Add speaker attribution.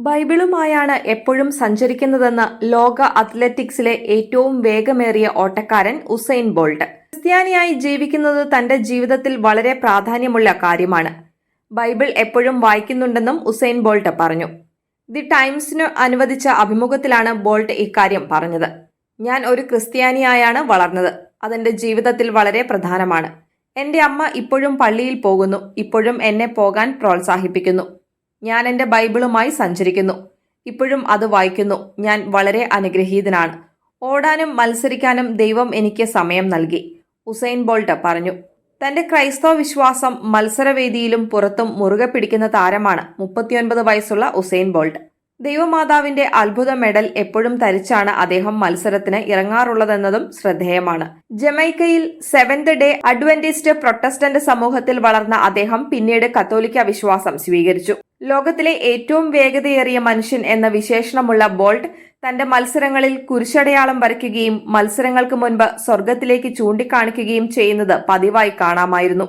Speaker 1: ബൈബിളുമായാണ് എപ്പോഴും സഞ്ചരിക്കുന്നതെന്ന് ലോക അത്ലറ്റിക്സിലെ ഏറ്റവും വേഗമേറിയ ഓട്ടക്കാരൻ ഉസൈൻ ബോൾട്ട്. ക്രിസ്ത്യാനിയായി ജീവിക്കുന്നത് തന്റെ ജീവിതത്തിൽ വളരെ പ്രാധാന്യമുള്ള കാര്യമാണ്. ബൈബിൾ എപ്പോഴും വായിക്കുന്നുണ്ടെന്നും ഉസൈൻ ബോൾട്ട് പറഞ്ഞു. ദി ടൈംസിന് അനുവദിച്ച അഭിമുഖത്തിലാണ് ബോൾട്ട് ഇക്കാര്യം പറഞ്ഞത്. ഞാൻ ഒരു ക്രിസ്ത്യാനിയായാണ് വളർന്നത്. അതെന്റെ ജീവിതത്തിൽ വളരെ പ്രധാനമാണ്. എന്റെ അമ്മ ഇപ്പോഴും പള്ളിയിൽ പോകുന്നു. ഇപ്പോഴും എന്നെ പോകാൻ പ്രോത്സാഹിപ്പിക്കുന്നു. ഞാൻ എന്റെ ബൈബിളുമായി സഞ്ചരിക്കുന്നു. ഇപ്പോഴും അത് വായിക്കുന്നു. ഞാൻ വളരെ അനുഗ്രഹീതനാണ്. ഓടാനും മത്സരിക്കാനും ദൈവം എനിക്ക് സമയം നൽകി. ഹുസൈൻ ബോൾട്ട് പറഞ്ഞു തന്റെ ക്രൈസ്തവ വിശ്വാസം മത്സരവേദിയിലും പുറത്തും മുറുകെ പിടിക്കുന്ന താരമാണ് മുപ്പത്തിയൊൻപത് വയസ്സുള്ള ഹുസൈൻ ബോൾട്ട്. ദൈവമാതാവിന്റെ അത്ഭുത മെഡൽ എപ്പോഴും ധരിച്ചാണ് അദ്ദേഹം മത്സരത്തിന് ഇറങ്ങാറുള്ളതെന്നതും ശ്രദ്ധേയമാണ്. ജമൈക്കയിൽ സെവന്ത് ഡേ അഡ്വന്റിസ്റ്റ് പ്രൊട്ടസ്റ്റന്റ് സമൂഹത്തിൽ വളർന്ന അദ്ദേഹം പിന്നീട് കത്തോലിക്ക വിശ്വാസം സ്വീകരിച്ചു. ലോകത്തിലെ ഏറ്റവും വേഗതയേറിയ മനുഷ്യൻ എന്ന വിശേഷണമുള്ള ബോൾട്ട് തന്റെ മത്സരങ്ങളിൽ കുരിശടയാളം വരയ്ക്കുകയും മത്സരങ്ങൾക്ക് മുൻപ് സ്വർഗത്തിലേക്ക് ചൂണ്ടിക്കാണിക്കുകയും ചെയ്യുന്നത് പതിവായി കാണാമായിരുന്നു.